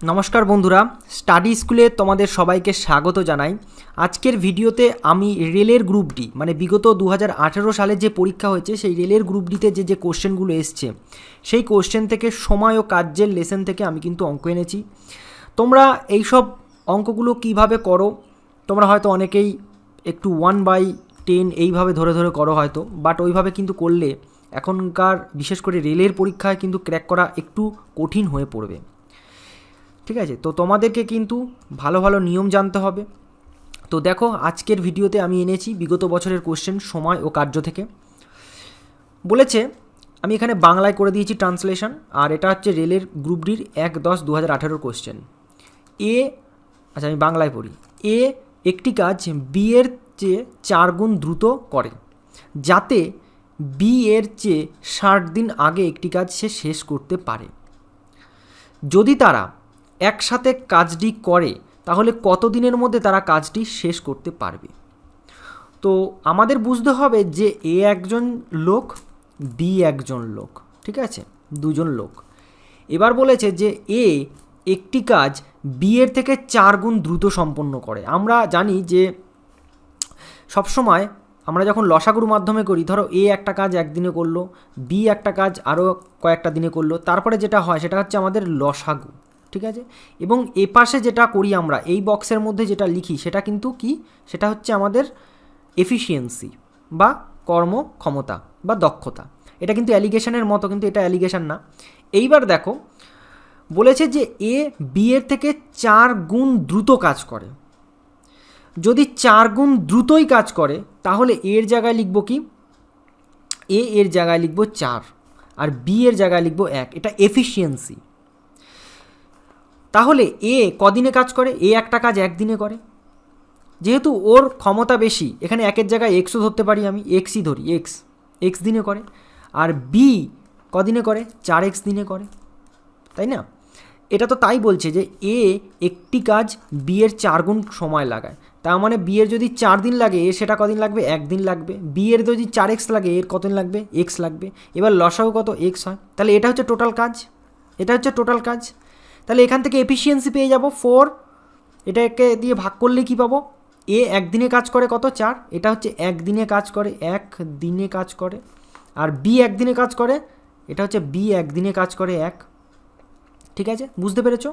নমস্কার বন্ধুরা, স্টাডি স্কুলে তোমাদের সবাইকে স্বাগত জানাই। আজকের ভিডিওতে আমি রেলের গ্রুপ ডি মানে বিগত দু হাজার আঠেরো সালে যে পরীক্ষা হয়েছে, সেই রেলের গ্রুপ ডিতে যে যে কোশ্চেনগুলো এসছে, সেই কোশ্চেন থেকে সময় ও কার্যের লেসেন থেকে আমি কিন্তু অঙ্ক এনেছি। তোমরা এইসব অঙ্কগুলো কীভাবে করো, তোমরা হয়তো অনেকেই একটু ওয়ান বাই টেন এইভাবে ধরে ধরে করো হয়তো বাট ওইভাবে কিন্তু করলে এখনকার, বিশেষ করে রেলের পরীক্ষায় কিন্তু ক্র্যাক করা একটু কঠিন হয়ে পড়বে। ঠিক আছে? তো তোমাদেরকে কিন্তু ভালো ভালো নিয়ম জানতে হবে। তো দেখো, আজকের ভিডিওতে আমি এনেছি বিগত বছরের কোশ্চেন সময় ও কার্য থেকে। বলেছে, আমি এখানে বাংলায় করে দিয়েছি ট্রান্সলেশন আর এটা হচ্ছে রেলের গ্রুপ ডির এক দশ দু হাজার আঠেরোর কোশ্চেন এ আচ্ছা আমি বাংলায় পড়ি। এ একটি কাজ বি এর চেয়ে চার গুণ দ্রুত করে, যাতে বি এর চেয়ে ষাট দিন আগে একটি কাজ সে শেষ করতে পারে। যদি তারা একসাথে কাজটি করে, তাহলে কত দিনের মধ্যে তারা কাজটি শেষ করতে পারবে? তো আমাদের বুঝতে হবে যে এ একজন লোক, বি একজন লোক, ঠিক আছে? দুজন লোক। এবার বলেছে যে এ একটি কাজ বি এর থেকে চার গুণ দ্রুত সম্পন্ন করে। আমরা জানি যে সবসময় আমরা যখন লসাগুর মাধ্যমে করি, ধরো এ একটা কাজ একদিনে করল, বি একটা কাজ আরও কয়েকটা দিনে করল, তারপরে যেটা হয় সেটা হচ্ছে আমাদের লসাগু। ঠিক আছে? এবং এ পাশে যেটা করি আমরা, এই বক্সের মধ্যে যেটা লিখি, সেটা কিন্তু কি? সেটা হচ্ছে আমাদের এফিসিয়েন্সি বা কর্ম ক্ষমতা বা দক্ষতা। এটা কিন্তু অ্যালিগেশনের মতো, কিন্তু এটা অ্যালিগেশন না। এইবার দেখো, বলেছে যে এ বি এর থেকে চার গুণ দ্রুত কাজ করে। যদি চার গুণ দ্রুতই কাজ করে, তাহলে এর জায়গায় লিখব কি? এ এর জায়গায় লিখব চার, আর বি এর জায়গায় লিখব এক। এটা এফিসিয়েন্সি তাহলে এ কদিনে কাজ করে, এ একটা কাজ একদিনে করে? যেহেতু ওর ক্ষমতা বেশি, এখানে একের জায়গায় এক্সও ধরতে পারি আমি এক্সই ধরি এক্স এক্স দিনে করে, আর বি কদিনে করে? চার এক্স দিনে করে। তাই না? এটা তো তাই বলছে যে এ একটি কাজ বি এর চার গুণ সময় লাগায়। তার মানে বি এর যদি চার দিন লাগে এর সেটা কদিন লাগবে? একদিন লাগবে। বি এর যদি চার এক্স লাগে, এর কতদিন লাগবে? এক্স লাগবে। এবার লসাও কত? এক্স হয়। তাহলে এটা হচ্ছে টোটাল কাজ। এটা হচ্ছে টোটাল কাজ। তাহলে এখান থেকে এফিসিয়েন্সি পেয়ে যাব ফোর এটাকে দিয়ে ভাগ করলে কি পাবো? এ একদিনে কাজ করে কত? চার। এটা হচ্ছে একদিনে কাজ করে এক, দিনে কাজ করে। আর বি একদিনে কাজ করে, এটা হচ্ছে বি একদিনে কাজ করে এক। ঠিক আছে? বুঝতে পেরেছ?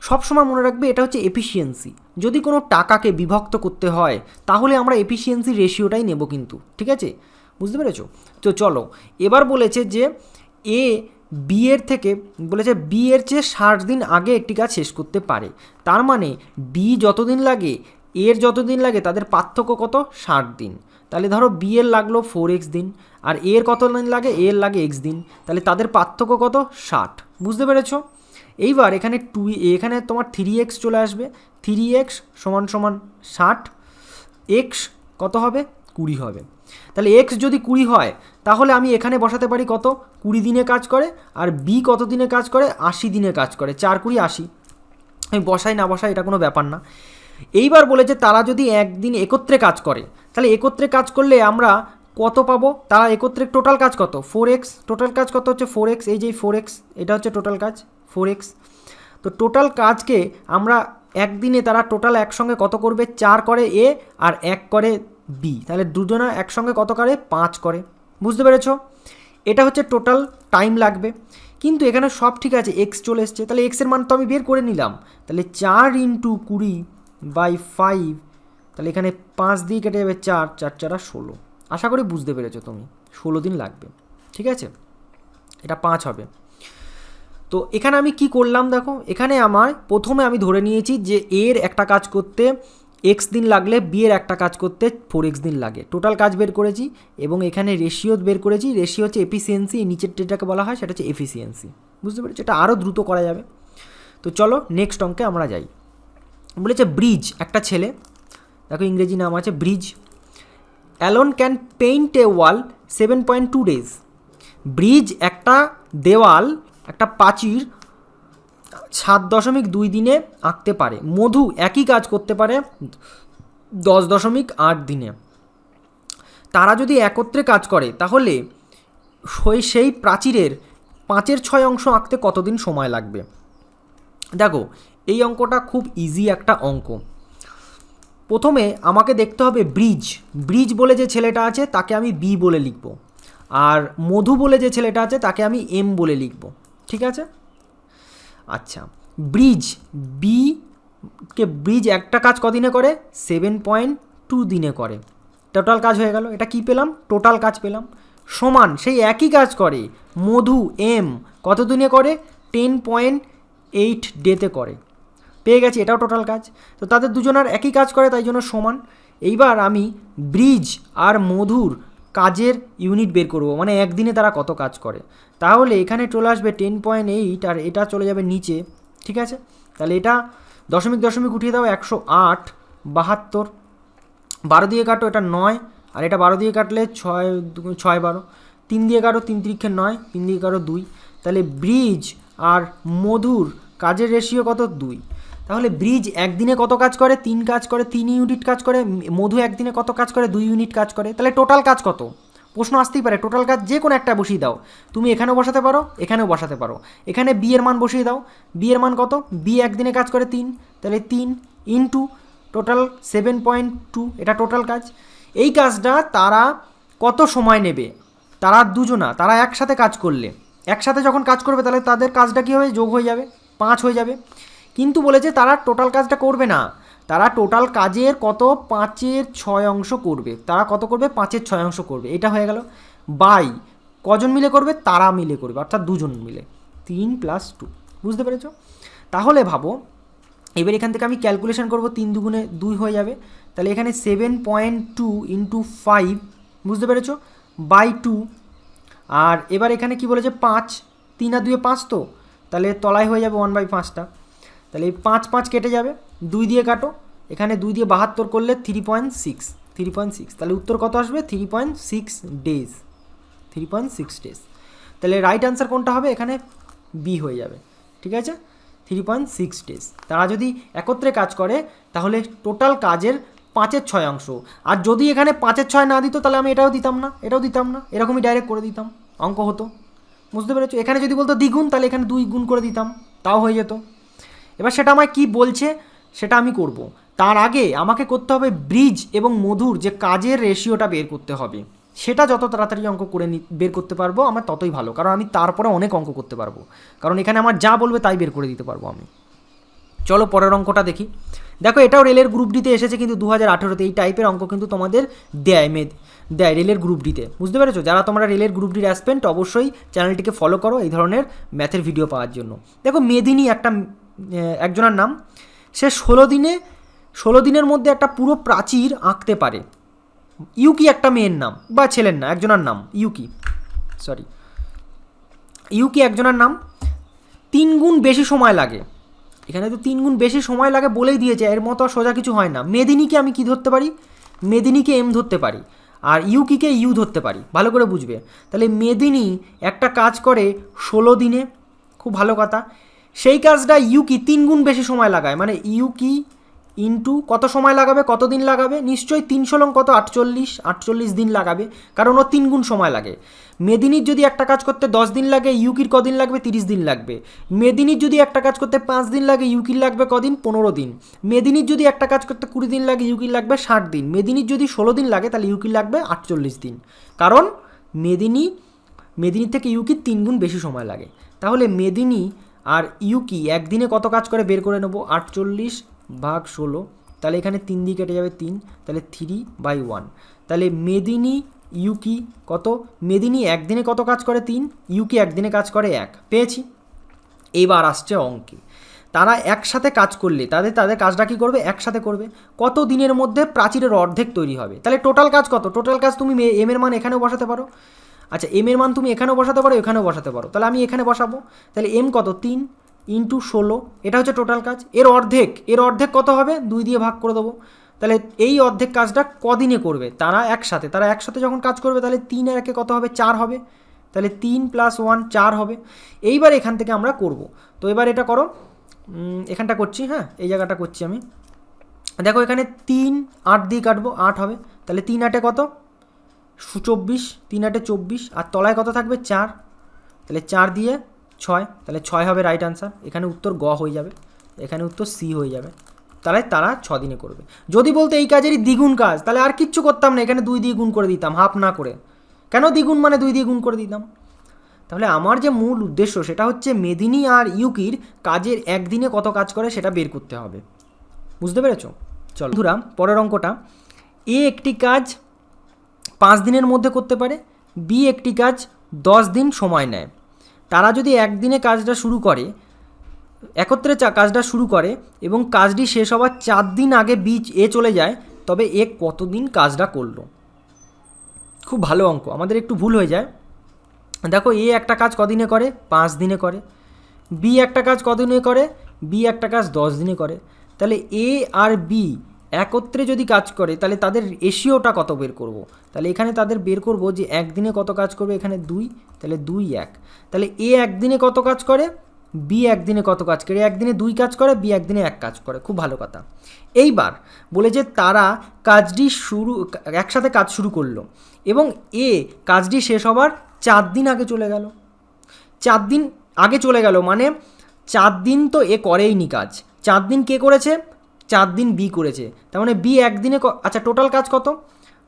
সবসময় মনে রাখবে এটা হচ্ছে এফিসিয়েন্সি যদি কোনো টাকাকে বিভক্ত করতে হয়, তাহলে আমরা এফিসিয়েন্সি রেশিওটাই নেব কিন্তু। ঠিক আছে? বুঝতে পেরেছ? তো চলো, এবার বলেছে যে এ বি এর থেকে বলেছে বি এর চেয়ে ষাট দিন আগে একটি কাজ শেষ করতে পারে। তার মানে বি যতদিন লাগে, এর যতদিন লাগে তাদের পার্থক্য কত? ষাট দিন। তাহলে ধরো বি এর লাগল ফোর এক্স দিন, আর এর কত দিন লাগে? এর লাগে এক্স দিন। তাহলে তাদের পার্থক্য কত? ষাট। বুঝতে পেরেছ? এইবার এখানে টু এখানে তোমার থ্রি এক্স চলে আসবে। থ্রি এক্স সমান সমান ষাট এক্স কত হবে? কুড়ি হবে। তাহলে এক্স যদি কুড়ি হয়, তাহলে আমি এখানে বসাতে পারি কত? কুড়ি দিনে কাজ করে, আর বি কত দিনে কাজ করে? আশি দিনে কাজ করে, চার কুড়ি আশি। আমি বসাই না বসাই, এটা কোনো ব্যাপার না। এইবার বলেছে তারা যদি একদিন একত্রে কাজ করে, তাহলে একত্রে কাজ করলে আমরা কত পাবো? তারা একত্রে টোটাল কাজ কত? ফোর এক্স, টোটাল কাজ কত হচ্ছে? ফোর এক্স, এই যে ফোর এক্স, এটা হচ্ছে টোটাল কাজ, ফোর এক্স। তো টোটাল কাজকে আমরা একদিনে তারা টোটাল একসঙ্গে কত করবে? চার করে এ আর এক করে বি তাহলে দুজনা একসঙ্গে কত করে? পাঁচ করে। বুঝতে পেরেছ? এটা হচ্ছে টোটাল টাইম লাগবে। কিন্তু এখানে সব ঠিক আছে এক্স চলে এসছে। তাহলে এক্সের মান তো আমি বের করে নিলাম। তাহলে চার ইন্টু কুড়ি বাই ফাইভ তাহলে এখানে পাঁচ দিয়ে কেটে যাবে চার। চার চারা ষোলো। আশা করি বুঝতে পেরেছ তুমি। ষোলো দিন লাগবে। ঠিক আছে? এটা পাঁচ হবে। তো এখানে আমি কি করলাম দেখো? এখানে আমার প্রথমে আমি ধরে নিয়েছি যে এর একটা কাজ করতে এক্স দিন লাগলে বি এর একটা কাজ করতে ফোর এক্স দিন লাগে। টোটাল কাজ বের করেছি এবং এখানে রেশিও বের করেছি। রেশিও হচ্ছে এফিসিয়েন্সি নিচের যেটাকে বলা হয় সেটা হচ্ছে এফিসিয়েন্সি বুঝতে পেরেছি? এটা আরও দ্রুত করা যাবে। তো চলো নেক্সট অঙ্কে আমরা যাই। বলেছে ব্রিজ একটা ছেলে, দেখো ইংরেজি নাম আছে bridge alone can paint a wall seven point two days bridge একটা দেওয়াল, একটা প্রাচীর সাত দশমিক দুই দিনে আঁকতে পারে। মধু একই কাজ করতে পারে দশ দশমিক আট দিনে। তারা যদি একত্রে কাজ করে, তাহলে সেই সেই প্রাচীরের পাঁচের ছয় অংশ আঁকতে কতদিন সময় লাগবে? দেখো, এই অঙ্কটা খুব ইজি একটা অঙ্ক। প্রথমে আমাকে দেখতে হবে ব্রিজ ব্রিজ বলে যে ছেলেটা আছে, তাকে আমি বি বলে লিখব। আর মধু বলে যে ছেলেটা আছে, তাকে আমি এম বলে লিখব। ঠিক আছে? আচ্ছা ব্রিজ বি কে ব্রিজ একটা কাজ কদিনে করে? সেভেন পয়েন্ট টু দিনে করে। টোটাল কাজ হয়ে গেল, এটা কি পেলাম? টোটাল কাজ পেলাম। সমান, সেই একই কাজ করে, মধু এম কত দিনে করে? টেন পয়েন্ট এইট ডেতে করে। পেয়ে গেছি, এটাও টোটাল কাজ। তো তাদের দুজনের একই কাজ করে, তাই জন্য সমান। এইবার আমি ব্রিজ আর মধুর কাজের ইউনিট বের করব মানে একদিনে তারা কত কাজ করে। তাহলে এখানে চলে আসবে টেন পয়েন্ট এইট আর এটা চলে যাবে নিচে, ঠিক আছে? তাহলে এটা দশমিক দশমিক উঠিয়ে দাও একশো আট, বাহাত্তর, বারো দিয়ে কাটো এটা নয়, আর এটা বারো দিয়ে কাটলে ছয় ছয় বারো, তিন দিয়ে কাটো তিন তিরিক্ষে নয়, তিন দিয়ে কাটো দুই। তাহলে ব্রিজ আর মধুর কাজের রেশিও কত? দুই। তাহলে ব্রিজ একদিনে কত কাজ করে? তিন কাজ করে, তিন ইউনিট কাজ করে, মধু একদিনে কত কাজ করে? দুই ইউনিট কাজ করে। তাহলে টোটাল কাজ কত? প্রশ্ন আসতেই পারে, টোটাল কাজ যে কোনো একটা বসিয়ে দাও। তুমি এখানেও বসাতে পারো, এখানেও বসাতে পারো। এখানে বি এর মান বসিয়ে দাও। বি এর মান কত? বি একদিনে কাজ করে তিন। তাহলে তিন into total seven point two এটা টোটাল কাজ। এই কাজটা তারা কত সময় নেবে? তারা দুজনা, তারা একসাথে কাজ করলে। একসাথে যখন কাজ করবে, তাহলে তাদের কাজটা কী হবে? যোগ হয়ে যাবে, পাঁচ হয়ে যাবে। কিন্তু বলেছে তারা টোটাল কাজটা করবে না। তারা টোটাল কাজের কত? পাঁচের ছয় অংশ করবে। তারা কত করবে? পাঁচের ছয় অংশ করবে। এটা হয়ে গেল। বাই। কজন মিলে করবে? তারা মিলে করবে। অর্থাৎ দুজন মিলে। তিন প্লাস টু বুঝতে পেরেছ? তাহলে ভাবো, এবার এখান থেকে আমি ক্যালকুলেশন করব তিন দুগুণে দুই হয়ে যাবে। তাহলে এখানে seven point two into five বুঝতে পেরেছ? বাই টু আর এবার এখানে কি বলেছে? পাঁচ। তিন আর দুয়ে পাঁচ তো? তাহলে তলায় হয়ে যাবে ওয়ান বাই পাঁচটা। তাহলে এই পাঁচ পাঁচ কেটে যাবে, দুই দিয়ে কাটো। এখানে দুই দিয়ে বাহাত্তর করলে three point six three point six তাহলে উত্তর কত আসবে? Three point six days three point six days তাহলে রাইট আনসার কোনটা হবে? এখানে বি হয়ে যাবে, ঠিক আছে? থ্রি পয়েন্ট সিক্স ডেজ তারা যদি একত্রে কাজ করে, তাহলে টোটাল কাজের পাঁচের ছয় অংশ। আর যদি এখানে পাঁচের ছয় না দিত, তাহলে আমি এটাও দিতাম না, এটাও দিতাম না। এরকমই ডাইরেক্ট করে দিতাম, অঙ্ক হতো। বুঝতে পেরেছ? এখানে যদি বলতো দ্বিগুণ, তাহলে এখানে দুই গুণ করে দিতাম, তাও হয়ে যেত। এবার সেটা আমায় কি বলছে, সেটা আমি করব। তার আগে আমাকে করতে হবে ব্রিজ এবং মধুর যে কাজের রেশিওটা বের করতে হবে। সেটা যত তাড়াতাড়ি অঙ্ক করে বের করতে পারব, আমার ততই ভালো। কারণ আমি তারপরে অনেক অঙ্ক করতে পারব। কারণ এখানে আমার যা বলবে তাই বের করে দিতে পারব আমি। চলো পরের অঙ্কটা দেখি। দেখো, এটাও রেলের গ্রুপ ডিতে এসেছে কিন্তু দু হাজার আঠেরোতে। এই টাইপের অঙ্ক কিন্তু তোমাদের দেয় মেদ দেয় রেলের গ্রুপ ডিতে বুঝতে পেরেছ? যারা তোমরা রেলের গ্রুপ ডির অ্যাসপেন্ট অবশ্যই চ্যানেলটিকে ফলো করো এই ধরনের ম্যাথের ভিডিও পাওয়ার জন্য। দেখো, মেদিনী একটা একজনের নাম, সে ষোলো দিনে, ষোলো দিনের মধ্যে একটা পুরো প্রাচীর আঁকতে পারে। ইউকি একটা মেয়ের নাম, বা ছেলের না, একজনের নাম, ইউকি সরি ইউকি একজনের নাম, তিন গুণ বেশি সময় লাগে। এখানে তো তিন গুণ বেশি সময় লাগে বলেই দিয়েছে, এর মতো সোজা কিছু হয় না। মেদিনীকে আমি কি ধরতে পারি? মেদিনীকে এম ধরতে পারি, আর ইউকিকে ইউ ধরতে পারি, ভালো করে বুঝবে। তাহলে মেদিনী একটা কাজ করে ষোলো দিনে, খুব ভালো কথা সেই কাজটা ইউকি তিন গুণ বেশি সময় লাগায়। মানে ইউকি ইন্টু কত সময় লাগাবে, কত দিন লাগাবে? নিশ্চয়ই তিনশো লং কত? আটচল্লিশ আটচল্লিশ দিন লাগাবে। কারণ ও তিন গুণ সময় লাগে। মেদিনীর যদি একটা কাজ করতে দশ দিন লাগে, ইউকির কদিন লাগবে? তিরিশ দিন লাগবে। মেদিনীর যদি একটা কাজ করতে পাঁচ দিন লাগে, ইউকির লাগবে কদিন? পনেরো দিন। মেদিনীর যদি একটা কাজ করতে কুড়ি দিন লাগে, ইউকির লাগবে ষাট দিন। মেদিনীর যদি ষোলো দিন লাগে, তাহলে ইউকির লাগবে আটচল্লিশ দিন। কারণ মেদিনী, মেদিনীর থেকে ইউকির তিন গুণ বেশি সময় লাগে। তাহলে মেদিনী আর ইউকি একদিনে কত কাজ করে বের করে নেব? আটচল্লিশ ভাগ ষোলো। তাহলে এখানে তিন দিয়ে কেটে যাবে তিন। তাহলে থ্রি বাই ওয়ান তাহলে মেদিনী ইউকি কত? মেদিনী একদিনে কত কাজ করে তিন? ইউকি একদিনে কাজ করে এক। পেয়েছি। এইবার আসছে অঙ্কে। তারা একসাথে কাজ করলে, তাদের তাদের কাজটা কী করবে? একসাথে করবে। কত দিনের মধ্যে প্রাচীরের অর্ধেক তৈরি হবে? তাহলে টোটাল কাজ কত? টোটাল কাজ তুমি এম এর মান এখানেও বসাতে পারো। আচ্ছা এম এর মান তুমি এখানেও বসাতে পারো, এখানেও বসাতে পারো। তাহলে আমি এখানে বসাবো। তাহলে এম কত? তিন ইন্টু ষোলো। এটা হচ্ছে টোটাল কাজ। এর অর্ধেক এর অর্ধেক কত হবে? দুই দিয়ে ভাগ করে দেবো। তাহলে এই অর্ধেক কাজটা কদিনে করবে? তারা একসাথে। তারা একসাথে যখন কাজ করবে, তাহলে তিন আর একে কত হবে? চার হবে। তাহলে তিন প্লাস ওয়ান চার হবে। এইবার এখান থেকে আমরা করব। তো এবার এটা করো। এখানটা করছি হ্যাঁ? এই জায়গাটা করছি আমি। দেখো, এখানে তিন আট দিয়ে কাটবো, আট হবে। তাহলে তিন আটে কত? চব্বিশ, তিন আটে চব্বিশ, আর তলায় কত থাকবে? চার। তাহলে চার দিয়ে ছয়, তাহলে ছয় হবে রাইট আনসার এখানে উত্তর গ হয়ে যাবে, এখানে উত্তর সি হয়ে যাবে। তাহলে তারা ছ দিনে করবে। যদি বলতে এই কাজেরই দ্বিগুণ কাজ, তাহলে আর কিচ্ছু করতাম না, এখানে দুই দিয়ে গুণ করে দিতাম, হাফ না করে। কেন দ্বিগুণ মানে দুই দিয়ে গুণ করে দিতাম? তাহলে আমার যে মূল উদ্দেশ্য, সেটা হচ্ছে মেদিনী আর ইউকির কাজের একদিনে কত কাজ করে সেটা বের করতে হবে। বুঝতে পেরেছ? চল। বন্ধুরা, পরের অঙ্কটা। এ একটি কাজ পাঁচ দিনের মধ্যে করতে পারে, বি একটি কাজ দশ দিন সময় নেয়। তারা যদি একদিনে কাজটা শুরু করে, একত্রে কাজটা শুরু করে এবং কাজটি শেষ হওয়ার চার দিন আগে বীজ এ চলে যায়, তবে এ কতদিন কাজটা করল? খুব ভালো অঙ্ক, আমাদের একটু ভুল হয়ে যায়। দেখো, এ একটা কাজ কদিনে করে? পাঁচ দিনে করে। বি একটা কাজ কদিনে করে? বি একটা কাজ দশ দিনে করে। তাহলে এ আর বি একত্রে যদি কাজ করে, তাহলে তাদের রেশিওটা কত বের করব। তাহলে এখানে তাদের বের করব যে একদিনে কত কাজ করবে, এখানে দুই, তাহলে দুই এক। তাহলে এ একদিনে কত কাজ করে, বি একদিনে কত কাজ করে? একদিনে দুই কাজ করে, বি একদিনে এক কাজ করে। খুব ভালো কথা। এইবার বলে যে তারা কাজটি শুরু, একসাথে কাজ শুরু করল এবং এ কাজটি শেষ হবার চার দিন আগে চলে গেল। চার দিন আগে চলে গেল মানে চার দিন তো এ করেইনি কাজ। চার দিন কে করেছে? চার দিন বি করেছে। তার মানে বি একদিনে আচ্ছা টোটাল কাজ কত?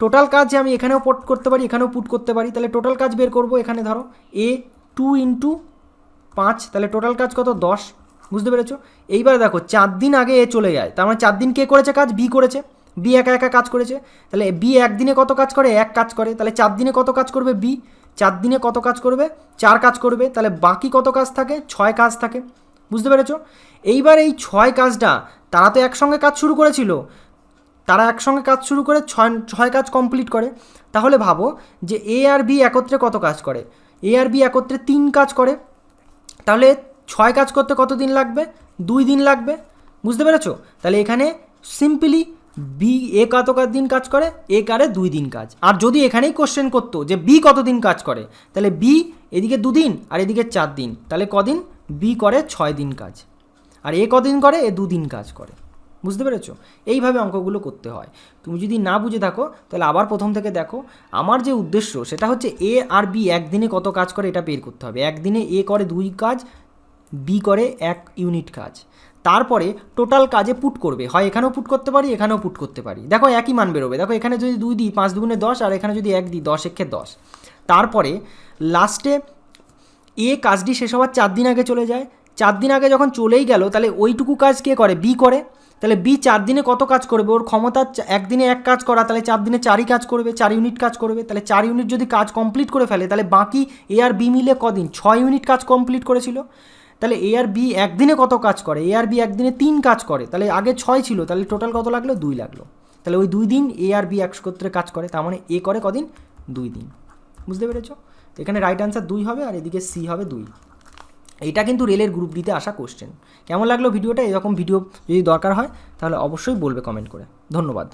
টোটাল কাজ আমি এখানেও পুট করতে পারি, এখানেও পুট করতে পারি, তাহলে টোটাল কাজ বের করব এখানে, ধরো এ টু ইন্টু পাঁচ, তাহলে টোটাল কাজ কত? দশ। বুঝতে পেরেছ? এইবার দেখো চার দিন আগে এ চলে যায়। তার মানে চার দিন কে করেছে কাজ? বি করেছে। বি একা একা কাজ করেছে। তাহলে বি একদিনে কত কাজ করে? এক কাজ করে। তাহলে চার দিনে কত কাজ করবে বি চার দিনে কত কাজ করবে? চার কাজ করবে। তাহলে বাকি কত কাজ থাকে? ছয় কাজ থাকে। বুঝতে পেরেছ? এইবার এই ছয় কাজটা, তারা তো একসঙ্গে কাজ শুরু করেছিল। তারা একসঙ্গে কাজ শুরু করে ছয় ছয় কাজ কমপ্লিট করে। তাহলে ভাবো যে এ আর বি একত্রে কত কাজ করে? এ আর বি একত্রে তিন কাজ করে। তাহলে ছয় কাজ করতে কত দিন লাগবে? দুই দিন লাগবে। বুঝতে পেরেছ? তাহলে এখানে সিম্পলি বি এ কত দিন কাজ করে? এ কারে দুই দিন কাজ। আর যদি এখানেই কোশ্চেন করতো যে বি কতদিন কাজ করে? তাহলে বি এদিকে দুদিন আর এদিকে চার দিন। তাহলে কদিন? বি করে ছয় দিন কাজ। আর এ কদিন করে? এ দুদিন কাজ করে। বুঝতে পেরেছ? এইভাবে অঙ্কগুলো করতে হয়। তুমি যদি না বুঝে থাকো, তাহলে আবার প্রথম থেকে দেখো। আমার যে উদ্দেশ্য, সেটা হচ্ছে এ আর বি একদিনে কত কাজ করে এটা বের করতে হবে। একদিনে এ করে দুই কাজ বি করে এক ইউনিট কাজ। তারপরে টোটাল কাজে পুট করবে। হয় এখানেও পুট করতে পারি, এখানেও পুট করতে পারি। দেখো একই মান বেরোবে। দেখো এখানে যদি দুই দিই, পাঁচ দুগুণে দশ, আর এখানে যদি এক দিই, দশ একে দশ। তারপরে লাস্টে এ কাজটি শেষ হওয়ার চার দিন আগে চলে যায়। চার দিন আগে যখন চলেই গেল, তাহলে ওইটুকু কাজ কে করে? বি করে। তাহলে বি চার দিনে কত কাজ করবে? ওর ক্ষমতা একদিনে এক কাজ করা, তাহলে চার দিনে চারই কাজ করবে, চার ইউনিট কাজ করবে। তাহলে চার ইউনিট যদি কাজ কমপ্লিট করে ফেলে, তাহলে বাকি এ আর বি মিলে কদিন? ছয় ইউনিট কাজ কমপ্লিট করেছিল। তাহলে এ আর বি একদিনে কত কাজ করে? এ আর বি একদিনে তিন কাজ করে। তাহলে আগে ছয় ছিল, তাহলে টোটাল কত লাগল? দুই লাগল। তাহলে ওই দুই দিন এ আর বি একত্রে কাজ করে, তার মানে এ করে কদিন? দুই দিন। বুঝতে পেরেছ? এখানে রাইট আনসার দুই হবে আর এদিকে সি হবে দুই। এটা কিন্তু রেলের গ্রুপ ডিতে আসা কোশ্চেন কেমন লাগল ভিডিওটা? এরকম ভিডিও যদি দরকার হয়, তাহলে অবশ্যই বলবে কমেন্ট করে। ধন্যবাদ।